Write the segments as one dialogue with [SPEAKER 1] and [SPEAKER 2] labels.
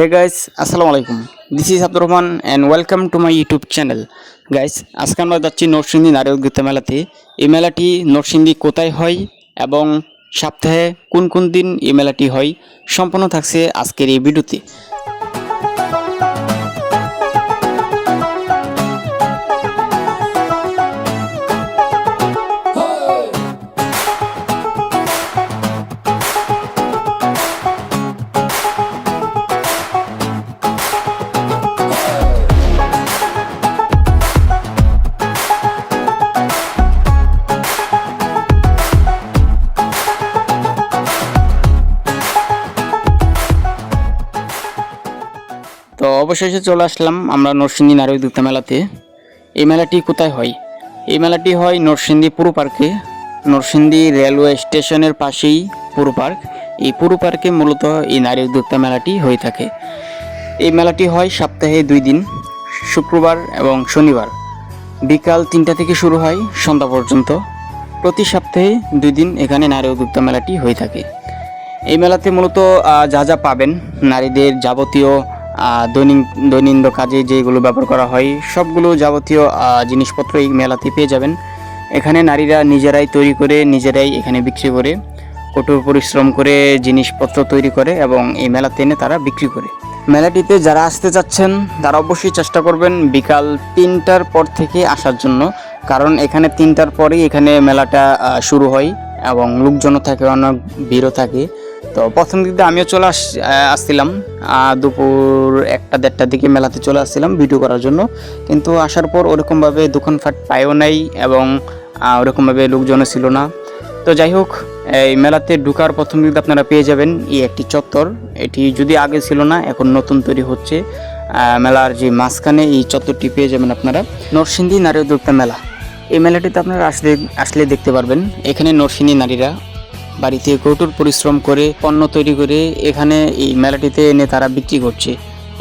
[SPEAKER 1] হে guys আসসালামু আলাইকুম this is Abdur Rahman and welcome to my YouTube channel guys আজকে আমরা যাচ্ছি নরসিংদী নারী উদ্যোক্ত মেলাতে। এই মেলাটি নরসিংদী কোথায় হয় এবং সপ্তাহে কোন কোন দিন এই মেলাটি হয় সম্পূর্ণ থাকছে আজকের এই ভিডিওতে। অবশেষে চলে আসলাম আমরা নরসিংদী নারী উদ্যোক্ত মেলাতে। এই মেলাটি কোথায় হয়? এই মেলাটি হয় নরসিংদী পুরো পার্কে। নরসিংদী রেলওয়ে স্টেশনের পাশেই পুরো পার্ক। এই পুরো পার্কে মূলত এই নারী উদ্যোক্তা মেলাটি হয়ে থাকে। এই মেলাটি হয় সপ্তাহে দুই দিন, শুক্রবার এবং শনিবার। বিকাল তিনটা থেকে শুরু হয় সন্ধ্যা পর্যন্ত। প্রতি সপ্তাহে দুই দিন এখানে নারী উদ্যোক্তা মেলাটি হয়ে থাকে। এই মেলাতে মূলত যা যা পাবেন, নারীদের যাবতীয় দৈনিক দৈনন্দিন কাজে যেগুলো ব্যবহার করা হয়, সবগুলো যাবতীয় জিনিসপত্র এই মেলাতে পেয়ে যাবেন। এখানে নারীরা নিজেরাই তৈরি করে, নিজেরাই এখানে বিক্রি করে, কঠোর পরিশ্রম করে জিনিসপত্র তৈরি করে এবং এই মেলাতে এনে তারা বিক্রি করে। মেলাটিতে যারা আসতে চাচ্ছেন, তারা অবশ্যই চেষ্টা করবেন বিকাল তিনটার পর থেকে আসার জন্য। কারণ এখানে তিনটার পরেই এখানে মেলাটা শুরু হয় এবং লোকজনও থাকে, অনেক ভিড়ও থাকে। তো প্রথম দিকে আমিও চলে আস আসছিলাম। দুপুর একটা দেড়টার দিকে মেলাতে চলে আসছিলাম ভিডিও করার জন্য। কিন্তু আসার পর ওরকমভাবে দোকানপাট পায়ও নাই এবং ওরকমভাবে লোকজনও ছিল না। তো যাই হোক, এই মেলাতে ঢুকার প্রথম দিকে আপনারা পেয়ে যাবেন এই একটি চত্বর। এটি যদি আগে ছিল না, এখন নতুন তৈরি হচ্ছে। মেলার যে মাঝখানে এই চত্বরটি পেয়ে যাবেন আপনারা। নরসিংদী নারী উদ্যোক্তা মেলা। এই মেলাটিতে আপনারা আসলে আসলে দেখতে পারবেন। এখানে নরসিংদী নারীরা বাড়িতে কঠোর পরিশ্রম করে পণ্য তৈরি করে এখানে এই মেলাটিতে এনে তারা বিক্রি করছে।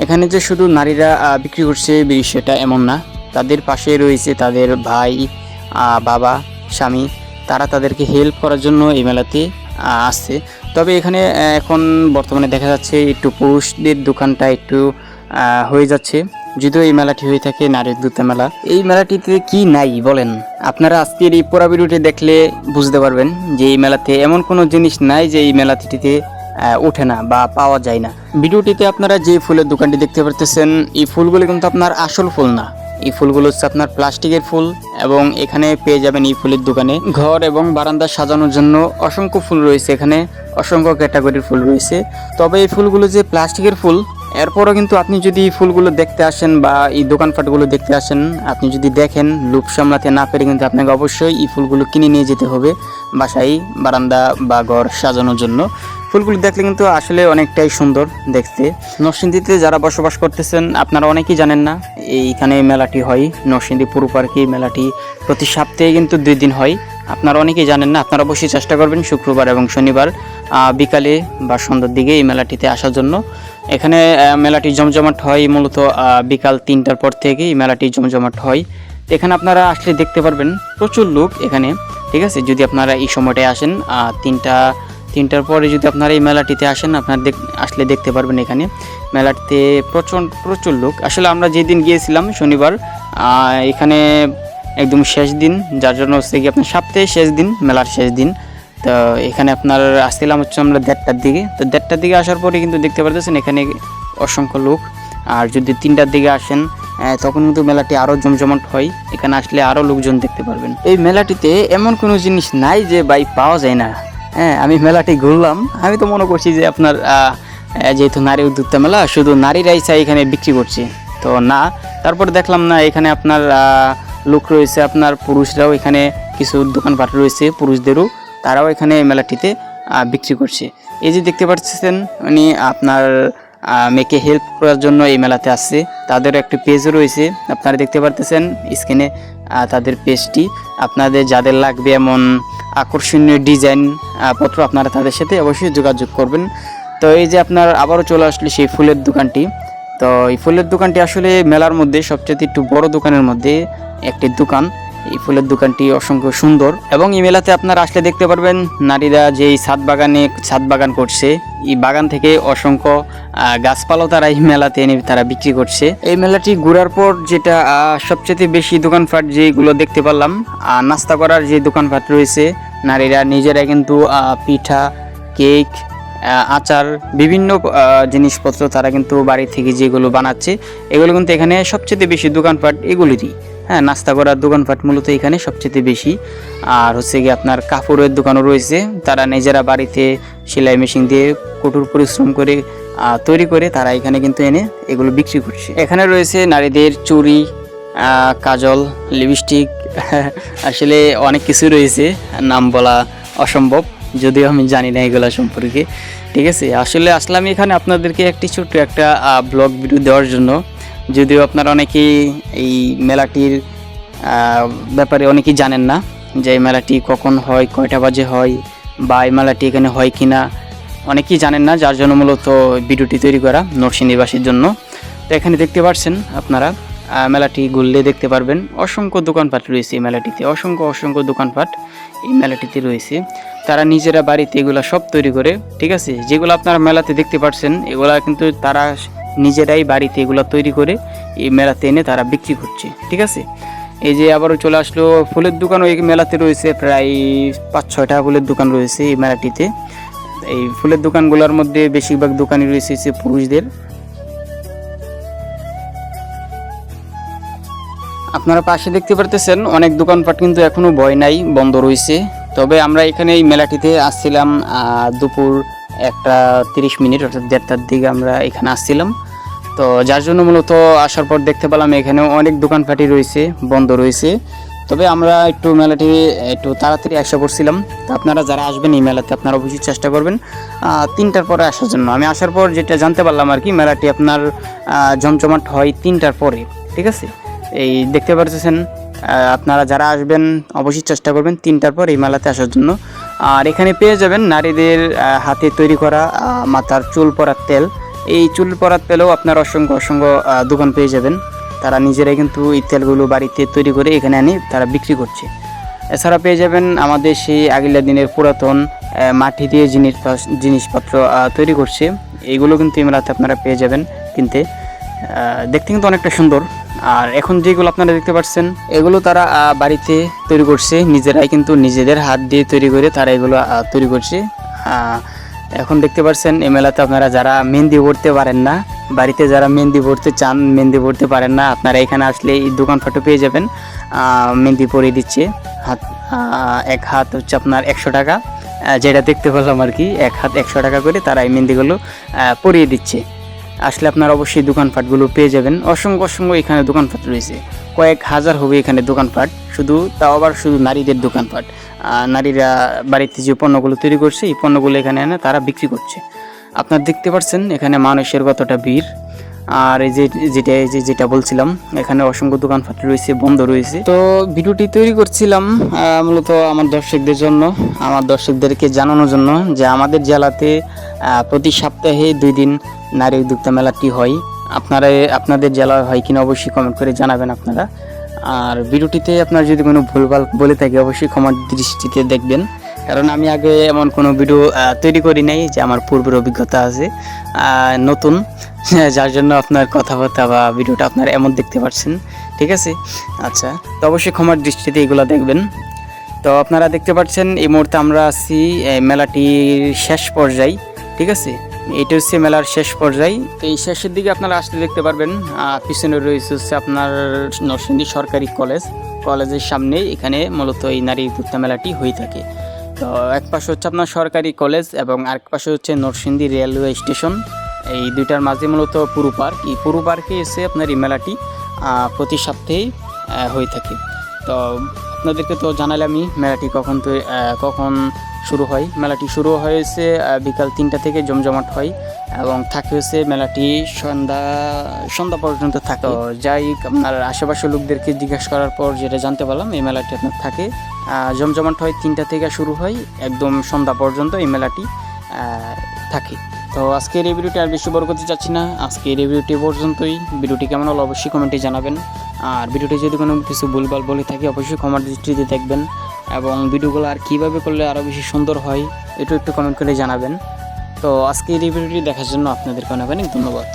[SPEAKER 1] এখানে যে শুধু নারীরা বিক্রি করছে বিষয়টা এমন না। তাদের পাশে রয়েছে তাদের ভাই বাবা, স্বামী। তারা তাদেরকে হেল্প করার জন্য এই মেলাতে আসছে। তবে এখানে এখন বর্তমানে দেখা যাচ্ছে একটু পুরুষদের দোকানটা একটু হয়ে যাচ্ছে। যদিও এই মেলাটি হয়ে থাকে নারী উদ্যোক্তা মেলা। এই মেলাটিতে কি নাই বলেন? আপনারা আজকের এই পুরা ভিডিওটি দেখলে বুঝতে পারবেন যে এই মেলাতে এমন কোনো জিনিস নাই যে এই মেলাটিতে ওঠে না বা পাওয়া যায় না। ভিডিওটিতে আপনারা যে ফুলের দোকানটি দেখতে পারতেছেন, এই ফুলগুলি কিন্তু আপনার আসল ফুল না। এই ফুলগুলো হচ্ছে আপনার প্লাস্টিকের ফুল এবং এখানে পেয়ে যাবেন এই ফুলের দোকানে। ঘর এবং বারান্দা সাজানোর জন্য অসংখ্য ফুল রয়েছে এখানে, অসংখ্য ক্যাটাগরির ফুল রয়েছে। তবে এই ফুলগুলো যে প্লাস্টিকের ফুল এরপরও কিন্তু আপনি যদি ফুলগুলো দেখতে আসেন বা এই দোকানপাটগুলো দেখতে আসেন, আপনি যদি দেখেন লুপ সামলাতে না পেরে কিন্তু আপনাকে অবশ্যই এই ফুলগুলো কিনে নিয়ে যেতে হবে বাসায়, বারান্দা বা ঘর সাজানোর জন্য। ফুলগুলো দেখলে কিন্তু আসলে অনেকটাই সুন্দর দেখতে। নরসিংদীতে যারা বসবাস করতেছেন, আপনারা অনেকেই জানেন না, এইখানে মেলাটি হয়। নরসিংদী পুরো পার্কে মেলাটি প্রতি সপ্তাহে কিন্তু দুই দিন হয়। আপনারা অনেকেই জানেন না, আপনারা অবশ্যই চেষ্টা করবেন শুক্রবার এবং শনিবার বিকালে বা সন্ধ্যার দিকে এই মেলাটিতে আসার জন্য। এখানে মেলাটি জমজমাট হয় মূলত বিকাল তিনটার পর থেকে এই মেলাটি জমজমাট হয়। এখানে আপনারা আসলে দেখতে পারবেন প্রচুর লোক এখানে, ঠিক আছে? যদি আপনারা এই সময়টায় আসেন তিনটা, তিনটার পরে যদি আপনারা এই মেলাটিতে আসেন, আপনারা আসলে দেখতে পারবেন এখানে মেলাটিতে প্রচুর প্রচুর লোক। আসলে আমরা যেদিন গিয়েছিলাম, শনিবার এখানে একদম শেষ দিন, যার জন্য হচ্ছে কি আপনার সপ্তাহে শেষ দিন, মেলার শেষ দিন। তো এখানে আপনার আসছিলাম হচ্ছে আমরা দেড়টার দিকে। তো দেড়টার দিকে আসার পরে কিন্তু দেখতে পারতেছেন এখানে অসংখ্য লোক। আর যদি তিনটার দিকে আসেন তখন কিন্তু মেলাটি আরও জমজমাট হয়। এখানে আসলে আরও লোকজন দেখতে পারবেন। এই মেলাটিতে এমন কোনো জিনিস নাই যে বাইক পাওয়া যায় না। হ্যাঁ আমি মেলাটি ঘুরলাম। আমি তো মনে করছি যে আপনার যেহেতু নারী উদ্যোক্তা মেলা, শুধু নারীরাই চাই এখানে বিক্রি করছে। তো না, তারপরে দেখলাম না, এখানে আপনার লোক রয়েছে, আপনার পুরুষরাও এখানে কিছু দোকানপাট রয়েছে, পুরুষদেরও। তারাও এখানে এই মেলাটিতে বিক্রি করছে। এই যে দেখতে পাচ্ছেন, উনি আপনার মেয়েকে হেল্প করার জন্য এই মেলাতে আসছে। তাদের একটি পেজও রয়েছে, আপনারা দেখতে পারতেছেন স্ক্রিনে তাদের পেজটি আপনাদের যাদের লাগবে এমন আকর্ষণীয় ডিজাইন পত্র আপনারা তাদের সাথে অবশ্যই যোগাযোগ করবেন। তো এই যে আপনার আবারও চলে আসলে সেই ফুলের দোকানটি। তো এই ফুলের দোকানটি আসলে মেলার মধ্যে সবচেয়ে একটু বড় দোকানের মধ্যে একটি দোকান। এই ফুলের দোকানটি অসংখ্য সুন্দর এবং এই মেলাতে আপনারা আসলে দেখতে পারবেন নারীরা যেই ছাদ বাগানে ছাদ বাগান করছে এই বাগান থেকে অসংখ্য আহ, গাছপালাও তারা এই মেলাতে এনে তারা বিক্রি করছে। এই মেলাটি ঘোরার পর যেটা সবচেয়ে বেশি দোকানপাট যেগুলো দেখতে পারলাম নাস্তা করার যে দোকানপাট রয়েছে নারীরা নিজেরা কিন্তু পিঠা কেক আচার বিভিন্ন জিনিসপত্র তারা কিন্তু বাড়ি থেকে যেগুলো বানাচ্ছে এগুলো কিন্তু এখানে সবচেয়ে বেশি দোকানপাট এগুলিরই। হ্যাঁ নাস্তা করার দোকানপাট মূলত এখানে সবচেয়ে বেশি। আর হচ্ছে গিয়ে আপনার কাপড়ের দোকানও রয়েছে। তারা নিজেরা বাড়িতে সেলাই মেশিন দিয়ে কঠোর পরিশ্রম করে তৈরি করে তারা এখানে কিন্তু এনে এগুলো বিক্রি করছে। এখানে রয়েছে নারীদের চুরি কাজল, লিপস্টিক, আসলে অনেক কিছু রয়েছে। নাম বলা অসম্ভব, যদিও আমি জানি না এগুলো সম্পর্কে। ঠিক আছে, আসলে আসলাম এখানে আপনাদেরকে একটি ছোট্ট একটা ব্লগ ভিডিও দেওয়ার জন্য। যদিও আপনারা অনেকেই এই মেলাটির ব্যাপারে অনেকেই জানেন না যে এই মেলাটি কখন হয়, কয়টা বাজে হয় বা এই মেলাটি এখানে হয় কি না অনেকেই জানেন না, যার জন্য মূলত ভিডিওটি তৈরি করা নরসিংদীবাসীর জন্য। তো এখানে দেখতে পাচ্ছেন আপনারা মেলাটি ঘুরলে দেখতে পারবেন অসংখ্য দোকানপাট রয়েছে এই মেলাটিতে, অসংখ্য অসংখ্য দোকানপাট এই মেলাটিতে রয়েছে। তারা নিজেরা বাড়িতে এগুলো সব তৈরি করে, ঠিক আছে? যেগুলো আপনারা মেলাতে দেখতে পাচ্ছেন এগুলা কিন্তু তারা নিজেরাই বাড়িতে এগুলো তৈরি করে এই মেলাতে এনে তারা বিক্রি করছে, ঠিক আছে? এই যে আবারও চলে আসলো ফুলের দোকানও এই মেলাতে রয়েছে প্রায় পাঁচ, ছয়টা ফুলের দোকান রয়েছে এই মেলাটিতে। এই ফুলের দোকানগুলোর মধ্যে বেশিরভাগ দোকানই রয়েছে পুরুষদের। আপনারা পাশে দেখতে পারতেছেন, অনেক দোকানপাট কিন্তু এখনও ভয় নাই, বন্ধ রয়েছে। তবে আমরা এখানে এই মেলাটিতে আসছিলাম দুপুর একটা তিরিশ মিনিট, অর্থাৎ দেড়টার দিকে আমরা এখানে আসছিলাম। তো যার জন্য মূলত আসার পর দেখতে পেলাম এখানেও অনেক দোকানপাটি রয়েছে, বন্ধ রয়েছে। তবে আমরা একটু মেলাটি একটু তাড়াতাড়ি আসা করছিলাম তো আপনারা যারা আসবেন এই মেলাতে আপনারা অবশ্যই চেষ্টা করবেন তিনটার পরে আসার জন্য। আমি আসার পর যেটা জানতে পারলাম আর কি, মেলাটি আপনার জমজমাট হয় তিনটার পরে, ঠিক আছে? এই দেখতে পারতেছেন আপনারা যারা আসবেন অবশ্যই চেষ্টা করবেন তিনটার পর এই মেলাতে আসার জন্য। আর এখানে পেয়ে যাবেন নারীদের হাতে তৈরি করা মাথার চুল পরার তেল। এই চুল পরাত পেলেও আপনার অসংখ্য অসংখ্য দোকান পেয়ে যাবেন। তারা নিজেরাই কিন্তু এই তেলগুলো বাড়িতে তৈরি করে এখানে আনি, তারা বিক্রি করছে। এছাড়া পেয়ে যাবেন আমাদের সেই আগিলা দিনের পুরাতন মাটি দিয়ে জিনিস জিনিসপত্র তৈরি করছে। এইগুলো কিন্তু এই মেলাতে আপনারা পেয়ে যাবেন কিনতে। দেখতে কিন্তু অনেকটা সুন্দর। আর এখন যেগুলো আপনারা দেখতে পাচ্ছেন, এগুলো তারা বাড়িতে তৈরি করছে। নিজেরাই কিন্তু নিজেদের হাত দিয়ে তৈরি করে তারা এগুলো তৈরি করছে। এখন দেখতে পাচ্ছেন এই মেলাতে আপনারা যারা মেহেন্দি পড়তে পারেন না, বাড়িতে যারা মেহেন্দি পড়তে চান, মেহেন্দি পড়তে পারেন না, আপনারা এখানে আসলে এই দোকানপাটও পেয়ে যাবেন। মেহেন্দি পরিয়ে দিচ্ছে। হাত এক হাত হচ্ছে আপনার একশো টাকা। যেটা দেখতে পেলাম আর কি, এক হাত একশো টাকা করে তারা এই মেহেন্দিগুলো পরিয়ে দিচ্ছে। আসলে আপনারা অবশ্যই দোকানপাটগুলো পেয়ে যাবেন। অসংখ্য অসংখ্য এখানে দোকানপাট রয়েছে। কয়েক হাজার হবে এখানে দোকানপাট। শুধু তাও আবার শুধু নারীদের দোকানপাট। নারীরা বাড়িতে যে পণ্যগুলো তৈরি করছে, এই পণ্যগুলো এখানে এনে তারা বিক্রি করছে। আপনারা দেখতে পাচ্ছেন এখানে মানুষের কতটা ভিড়। আর এই যে যেটা, এই যে যেটা বলছিলাম, এখানে অসংখ্য দোকানপাট রয়েছে, বন্ধ রয়েছে। তো ভিডিওটি তৈরি করছিলাম মূলত আমার দর্শকদের জন্য, আমার দর্শকদেরকে জানানোর জন্য যে আমাদের জেলাতে প্রতি সপ্তাহে দুই দিন নারী উদ্যোক্তা মেলাটি হয়। আপনারা আপনাদের জেলায় হয় কিনা অবশ্যই কমেন্ট করে জানাবেন আপনারা। আর ভিডিওটিতে আপনার যদি কোনো ভুলভাল বলে থাকে, অবশ্যই ক্ষমার দৃষ্টিতে দেখবেন। কারণ আমি আগে এমন কোনো ভিডিও তৈরি করি নাই যে আমার পূর্বের অভিজ্ঞতা আছে। নতুন, যার জন্য আপনার কথাবার্তা বা ভিডিওটা আপনারা এমন দেখতে পাচ্ছেন ঠিক আছে? আচ্ছা তো অবশ্যই ক্ষমার দৃষ্টিতে এগুলো দেখবেন। তো আপনারা দেখতে পাচ্ছেন, এই মুহূর্তে আমরা আছি মেলাটির শেষ পর্যায়ে। ঠিক আছে? এটা হচ্ছে মেলার শেষ পর্যায়ে। তো এই শেষের দিকে আপনারা আসতে দেখতে পারবেন পিছনে রয়েছে হচ্ছে আপনার নরসিংদী সরকারি কলেজ। কলেজের সামনে এখানে মূলত এই নারী উদ্যোক্তা মেলাটি হয়ে থাকে। তো এক পাশে হচ্ছে আপনার সরকারি কলেজ এবং আরেক পাশে হচ্ছে নরসিংদী রেলওয়ে স্টেশন। এই দুইটার মাঝে মূলত পুরু পার্ক। এই পুরু পার্কে এসে আপনার এই মেলাটি প্রতি সপ্তাহেই হয়ে থাকে। তো আপনাদেরকে তো জানালামই মেলাটি কখন তো কখন শুরু হয়? মেলাটি শুরু হয়েছে বিকাল তিনটা থেকে জমজমাট হয় এবং থাকে হচ্ছে মেলাটি সন্ধ্যা সন্ধ্যা পর্যন্ত থাকে। যাই আপনার আশেপাশের লোকদেরকে জিজ্ঞেস করার পর যেটা জানতে পারলাম এই মেলাটি আপনার থাকে। জমজমাট হয় তিনটা থেকে শুরু হয় একদম সন্ধ্যা পর্যন্ত এই মেলাটি থাকে। তো আজকের এই ভিডিওটি আর বেশি বড় করতে চাচ্ছি না। আজকের এই ভিডিওটি পর্যন্তই। ভিডিওটি কেমন হলো অবশ্যই কমেন্টে জানাবেন। আর ভিডিওটি যদি কোনো কিছু ভুলভাল বলে থাকি, অবশ্যই কমেন্ট দৃষ্টিতে দেখবেন এবং ভিডিওগুলো আর কীভাবে করলে আরও বেশি সুন্দর হয়, এটু একটু কমেন্ট করে জানাবেন। তো আজকের এই ভিডিওটি দেখার জন্য আপনাদেরকে অনেক অনেক ধন্যবাদ।